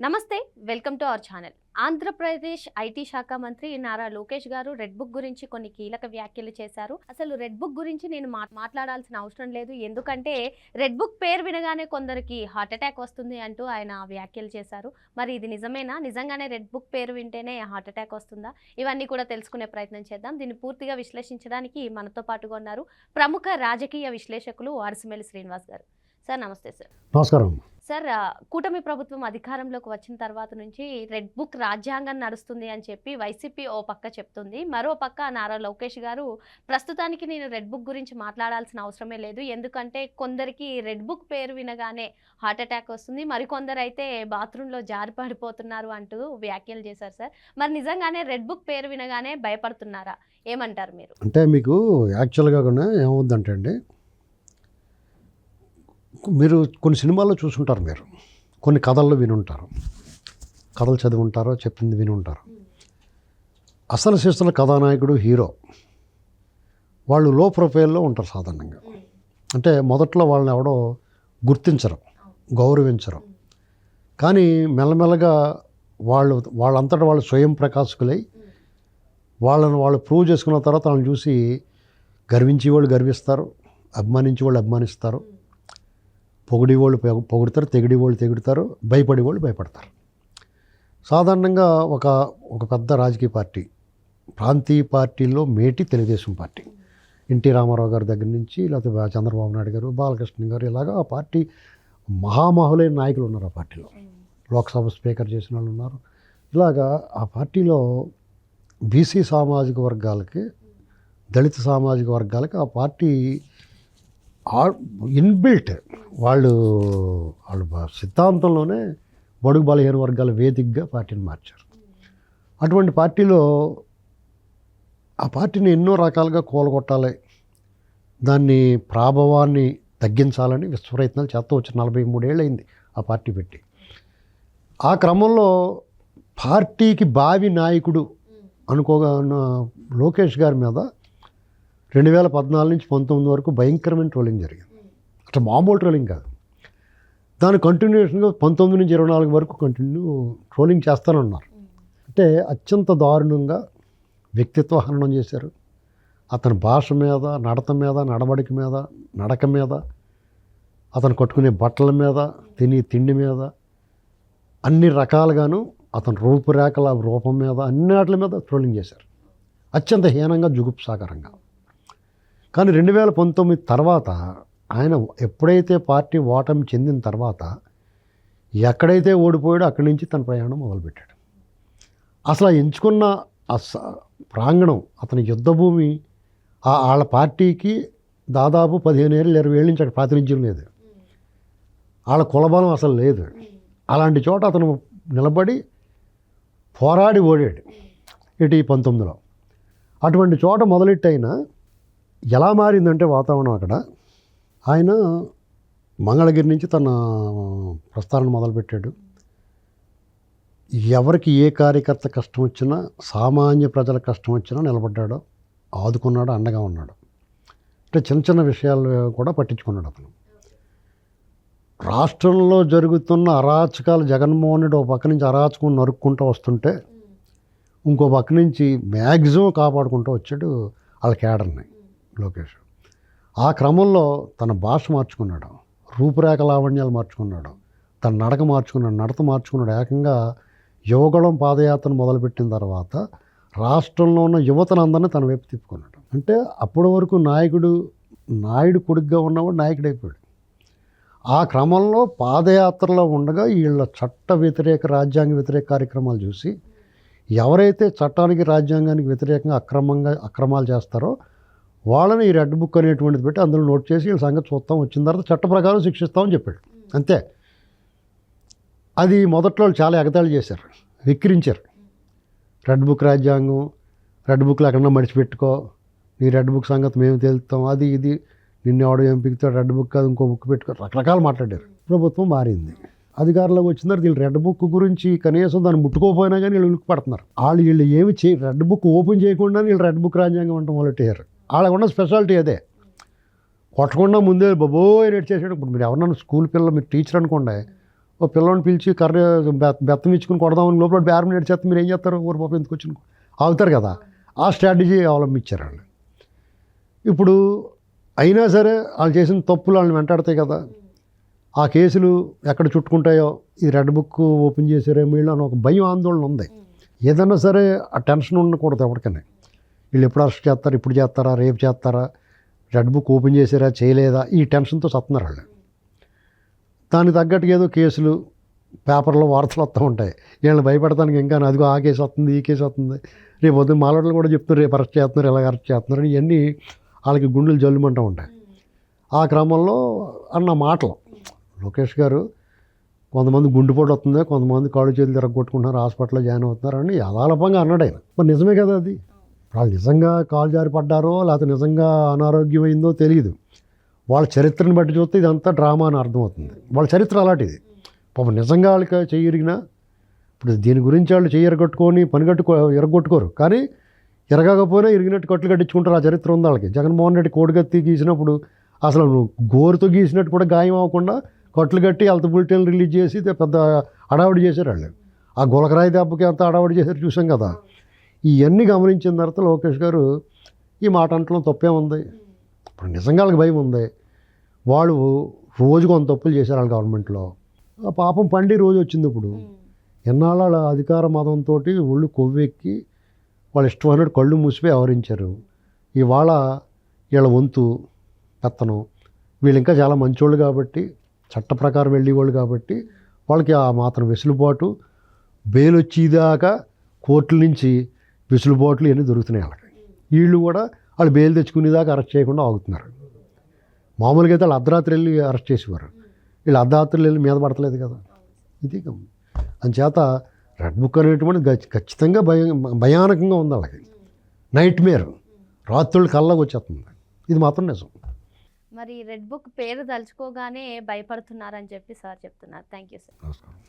నమస్తే welcome to our channel. Andhra Pradesh IT శాఖ మంత్రి నారా లోకేష్ గారు రెడ్ బుక్ గురించి కొన్ని కీలక వ్యాఖ్యలు చేశారు. అసలు రెడ్ బుక్ గురించి నేను మా- మాట్లాడాల్సిన అవసరం లేదు. ఎందుకంటే రెడ్ బుక్ పేరు వినగానే కొందరికి హార్ట్ అటాక్ వస్తుంది అంటూ ఆయన వ్యాఖ్యలు చేశారు. మరి ఇది నిజమేనా? నిజంగానే రెడ్ బుక్ పేరు వింటేనే హార్ట్ అటాక్ వస్తుందా? ఇవన్నీ కూడా తెలుసుకునే ప్రయత్నం చేద్దాం. దీన్ని పూర్తిగా విశ్లేషించడానికి మనతో పాటుగా ఉన్నారు ప్రముఖ రాజకీయ విశ్లేషకులు వారసిమెల్లి శ్రీనివాస్ గారు. సార్ నమస్తే సార్. నమస్కారం. సార్ కూటమి ప్రభుత్వం అధికారంలోకి వచ్చిన తర్వాత నుంచి రెడ్ బుక్ రాజ్యాంగం నడుస్తుంది అని చెప్పి వైసీపీ ఓ పక్క చెప్తుంది. మరో పక్క నారా లోకేష్ గారు ప్రస్తుతానికి నేను రెడ్ బుక్ గురించి మాట్లాడాల్సిన అవసరమే లేదు. ఎందుకంటే కొందరికి రెడ్ బుక్ పేరు వినగానే హార్ట్ అటాక్ వస్తుంది. మరికొందరు అయితే బాత్రూంలో జారి పడిపోతున్నారు అంటూ వ్యాఖ్యలు చేశారు సార్. మరి నిజంగానే రెడ్ బుక్ పేరు వినగానే భయపడుతున్నారా? ఏమంటారు మీరు? అంటే మీకు యాక్చువల్గా కూడా ఏమవుద్దంటే అండి మీరు కొన్ని సినిమాల్లో చూసుంటారు మీరు. కొన్ని కథల్లో వినుంటారు. కథలు చదివి ఉంటారో చెప్పింది విని ఉంటారు అసలు శిస్తుల కథానాయకుడు హీరో. వాళ్ళు లో ప్రొఫైల్లో ఉంటారు సాధారణంగా. అంటే మొదట్లో వాళ్ళని ఎవడో గుర్తించరు గౌరవించరు. కానీ మెల్లమెల్లగా వాళ్ళు వాళ్ళంతటా వాళ్ళు స్వయం ప్రకాశకులై వాళ్ళని వాళ్ళు ప్రూవ్ చేసుకున్న తర్వాత వాళ్ళని చూసి గర్వించే వాళ్ళు గర్విస్తారు అభిమానించే వాళ్ళు అభిమానిస్తారు. పొగిడి వాళ్ళు పొగుడతారు తెగిడి వాళ్ళు తెగుడుతారు భయపడే వాళ్ళు భయపడతారు. సాధారణంగా ఒక ఒక పెద్ద రాజకీయ పార్టీ ప్రాంతీయ పార్టీల్లో మేటి తెలుగుదేశం పార్టీ. ఎన్టీ రామారావు గారి దగ్గర నుంచి లేకపోతే చంద్రబాబు నాయుడు గారు బాలకృష్ణ గారు ఇలాగా ఆ పార్టీ మహామహులైన నాయకులు ఉన్నారు ఆ పార్టీలో. లోక్సభ స్పీకర్ చేసిన వాళ్ళు ఉన్నారు. ఇలాగా ఆ పార్టీలో బీసీ సామాజిక వర్గాలకి దళిత సామాజిక వర్గాలకి ఆ పార్టీ ఇన్బిల్ట్. వాళ్ళు వాళ్ళు సిద్ధాంతంలోనే బడుగు బలహీన వర్గాల వేదికగా పార్టీని మార్చారు. అటువంటి పార్టీలో ఆ పార్టీని ఎన్నో రకాలుగా కూలగొట్టాలి. దాన్ని ప్రాభవాన్ని తగ్గించాలని విశ్వప్రయత్నాలు చేస్తూ వచ్చి నలభై మూడేళ్ళు అయింది ఆ పార్టీ పెట్టి. ఆ క్రమంలో పార్టీకి బావి నాయకుడు అనుకోగా ఉన్న లోకేష్ గారి మీద రెండు వేల పద్నాలుగు నుంచి పంతొమ్మిది వరకు భయంకరమైన ట్రోలింగ్ జరిగింది. అట్లా మామూలు ట్రోలింగ్ కాదు. దాని కంటిన్యూషన్గా పంతొమ్మిది నుంచి ఇరవై నాలుగు వరకు కంటిన్యూ ట్రోలింగ్ చేస్తూనే ఉన్నారు అంటే అత్యంత దారుణంగా వ్యక్తిత్వ హననం చేశారు. అతని భాష మీద నడత మీద నడవడిక మీద నడక మీద అతను కట్టుకునే బట్టల మీద తిని తిండి మీద అన్ని రకాలుగాను అతని రూపురేఖల రూపం మీద అన్ని వాటి మీద ట్రోలింగ్ చేశారు. అత్యంత హీనంగా జుగుప్సాకరంగా కానీ రెండు వేల పంతొమ్మిది తర్వాత ఆయన ఎప్పుడైతే పార్టీ ఓటమి చెందిన తర్వాత ఎక్కడైతే ఓడిపోయాడో అక్కడి నుంచి తన ప్రయాణం మొదలుపెట్టాడు. అసలు ఎంచుకున్న ఆ ప్రాంగణం అతని యుద్ధభూమి ఆ వాళ్ళ పార్టీకి దాదాపు పదిహేను ఏళ్ళు ఇరవై ఏళ్ళ నుంచి అక్కడ ప్రాతినిధ్యం లేదు. వాళ్ళ కులబలం అసలు లేదు. అలాంటి చోట అతను నిలబడి పోరాడి ఓడాడు. ఇటు ఈ పంతొమ్మిదిలో. అటువంటి చోట మొదలెట్టయినా ఎలా మారిందంటే వాతావరణం అక్కడ. ఆయన మంగళగిరి నుంచి తన ప్రస్థానం మొదలుపెట్టాడు. ఎవరికి ఏ కార్యకర్త కష్టం వచ్చినా సామాన్య ప్రజల కష్టం వచ్చినా నిలబడ్డాడు. ఆదుకున్నాడు అండగా ఉన్నాడు. అంటే చిన్న చిన్న విషయాలు కూడా పట్టించుకున్నాడు అతను. రాష్ట్రంలో జరుగుతున్న అరాచకాలు జగన్మోహన్ రెడ్డి ఒక పక్క నుంచి అరాచకం నరుక్కుంటూ వస్తుంటే ఇంకో పక్క నుంచి మ్యాక్సిమం కాపాడుకుంటూ వచ్చాడు వాళ్ళ కేడర్ని. లోకేష్. ఆ క్రమంలో తన భాష మార్చుకున్నాడు. రూపురేఖ లావణ్యాలు మార్చుకున్నాడు. తన నడక మార్చుకున్నాడు నడత మార్చుకున్నాడు. ఏకంగా యువగళం పాదయాత్రను మొదలుపెట్టిన తర్వాత రాష్ట్రంలో ఉన్న యువతనందరినీ తన వైపు తిప్పుకున్నాడు. అంటే అప్పటి వరకు నాయకుడు నాయుడు కొడుగ్గా ఉన్నవాడు నాయకుడు అయిపోయాడు ఆ క్రమంలో పాదయాత్రలో ఉండగా వీళ్ళ చట్ట వ్యతిరేక రాజ్యాంగ వ్యతిరేక కార్యక్రమాలు చూసి ఎవరైతే చట్టానికి రాజ్యాంగానికి వ్యతిరేకంగా అక్రమంగా అక్రమాలు చేస్తారో వాళ్ళని ఈ రెడ్ బుక్ అనేటువంటిది పెట్టి అందులో నోట్ చేసి వీళ్ళ సంగతి చూస్తాం. వచ్చిన తర్వాత చట్ట ప్రకారం శిక్షిస్తామని చెప్పాడు. అంతే. అది మొదట్లో వాళ్ళు చాలా ఎగతాళి చేశారు. విక్రించారు. రెడ్ బుక్ రాజ్యాంగం రెడ్ బుక్లు ఎక్కడన్నా మడిచిపెట్టుకో నీ రెడ్ బుక్ సంగతి మేము తేలుతాం అది ఇది. నిన్ను ఎవడో ఏం పిగుతాడు రెడ్ బుక్ కాదు ఇంకో బుక్ పెట్టుకో. రకరకాలు మాట్లాడారు. ప్రభుత్వం మారింది. అధికారంలోకి వచ్చిన తర్వాత వీళ్ళు రెడ్ బుక్ గురించి కనీసం దాన్ని ముట్టుకోపోయినా కానీ వీళ్ళు ఉలిక్కి పడుతున్నారు వాళ్ళు వీళ్ళు ఏమి చే రెడ్ బుక్ ఓపెన్ చేయకుండా వీళ్ళు రెడ్ బుక్ రాజ్యాంగం అంటే మొదలెట్టారు వాళ్ళకున్న స్పెషాలిటీ అదే. కొట్టకుండా ముందే బాబోయ్ రేట్ చేసాడు ఇప్పుడు మీరు ఎవరన్నా స్కూల్ పిల్లలు మీరు టీచర్ అనుకోండి ఓ పిల్లల్ని పిలిచి కర్ర బెత్తం ఇచ్చుకుని కొడదామని లోపల బేరం నేడు చేస్తే మీరు ఏం చేస్తారు? ఊరు పాప ఎందుకు వచ్చిన ఆగుతారు కదా. ఆ స్ట్రాటజీ అవలంబించారు వాళ్ళు. ఇప్పుడు అయినా సరే వాళ్ళు చేసిన తప్పులు వాళ్ళని వెంటాడతాయి కదా. ఆ కేసులు ఎక్కడ చుట్టుకుంటాయో ఈ రెడ్ బుక్ ఓపెన్ చేసారేమో వీళ్ళు అని ఒక భయం ఆందోళన ఉంది. ఏదన్నా సరే ఆ టెన్షన్ ఉండకూడదు ఎవరికైనా. వీళ్ళు ఎప్పుడు అరెస్ట్ చేస్తారు ఇప్పుడు చేస్తారా రేపు చేస్తారా రెడ్ బుక్ ఓపెన్ చేసారా చేయలేదా ఈ టెన్షన్తో సత్తున్నారు వాళ్ళు. దానికి తగ్గట్టుగా ఏదో కేసులు పేపర్లో వార్తలు వస్తూ ఉంటాయి. వీళ్ళని భయపెడతానికి ఇంకా అదిగో ఆ కేసు వస్తుంది ఈ కేసు వస్తుంది. రేపు పొద్దున్న మాలవాళ్ళు కూడా చెప్తున్నారు రేపు అరెస్ట్ చేస్తున్నారు ఇలా అరెస్ట్ చేస్తున్నారు ఇవన్నీ వాళ్ళకి గుండెలు జల్లుమంటూ ఉంటాయి. ఆ క్రమంలో అన్న మాటలు. లోకేష్ గారు కొంతమంది గుండెపోటు వస్తుంది కొంతమంది కాళ్ళు చేతులు తిరగొట్టుకుంటున్నారు హాస్పిటల్లో జాయిన్ అవుతున్నారు అని యథాలపంగా అన్నాడు ఆయన. మరి నిజమే కదా అది? వాళ్ళు నిజంగా కాలు జారి పడ్డారో లేకపోతే నిజంగా అనారోగ్యమైందో తెలియదు వాళ్ళ చరిత్రను బట్టి చూస్తే ఇదంతా డ్రామా అని అర్థమవుతుంది. వాళ్ళ చరిత్ర అలాంటిది. పాపం నిజంగా వాళ్ళకి చేయరిగినా ఇప్పుడు దీని గురించి వాళ్ళు చేయరగొట్టుకొని పనిగట్టుకో పని ఎరగొట్టుకోరు. కానీ ఎరగకపోయినా ఇరిగినట్టు కట్లు కట్టించుకుంటారు. ఆ చరిత్ర ఉంది వాళ్ళకి. జగన్మోహన్ రెడ్డి కోడిగత్తి గీసినప్పుడు అసలు నువ్వు గోరుతో గీసినట్టు కూడా గాయం అవ్వకుండా కట్లు కట్టి హెల్త్ బులెటిన్ రిలీజ్ చేసి పెద్ద హడావుడి చేశారు వాళ్ళు. ఆ గులకరాయి దెబ్బకి అంత హడావుడి చేశారు చూసాం కదా. ఇవన్నీ గమనించిన తర్వాత లోకేష్ గారు ఈ మాట అంటలో తప్పే ఉంది. ఇప్పుడు నిజంగా వాళ్ళకి భయం ఉంది. వాళ్ళు రోజు కొంత తప్పులు చేశారు వాళ్ళ గవర్నమెంట్లో. ఆ పాపం పండి రోజు వచ్చింది ఇప్పుడు. ఎన్నాళ్ళ వాళ్ళ అధికార మతంతో ఒళ్ళు కొవ్వెక్కి వాళ్ళు ఇష్టమైనట్టు కళ్ళు మూసిపోయి ఆవరించారు ఇవాళ వీళ్ళ వంతు పెత్తనం. వీళ్ళు ఇంకా చాలా మంచోళ్ళు కాబట్టి చట్ట ప్రకారం వెళ్ళేవాళ్ళు కాబట్టి వాళ్ళకి ఆ మాత్రం వెసులుబాటు. బెయిల్ వచ్చేదాకా కోర్టుల నుంచి వెసులుబాట్లు ఇవన్నీ దొరుకుతున్నాయి వాళ్ళకి. వీళ్ళు కూడా వాళ్ళు బెయిల్ తెచ్చుకునేదాకా అరెస్ట్ చేయకుండా ఆగుతున్నారు. మామూలుగా అయితే వాళ్ళు అర్ధరాత్రి వెళ్ళి అరెస్ట్ చేసేవారు. వీళ్ళు అర్ధరాత్రి వెళ్ళి మీద పడతలేదు కదా. ఇది. అంచేత రెడ్ బుక్ అనేటువంటి ఖచ్చితంగా భయం భయానకంగా ఉంది వాళ్ళకి. నైట్ మేర్ రాత్రులు కళ్ళకు వచ్చేస్తుంది. ఇది మాత్రం నిజం. మరి రెడ్ బుక్ పేరు తలుచుకోగానే భయపడుతున్నారని చెప్పి సార్ చెప్తున్నారు. థ్యాంక్ యూ సార్ నమస్కారం.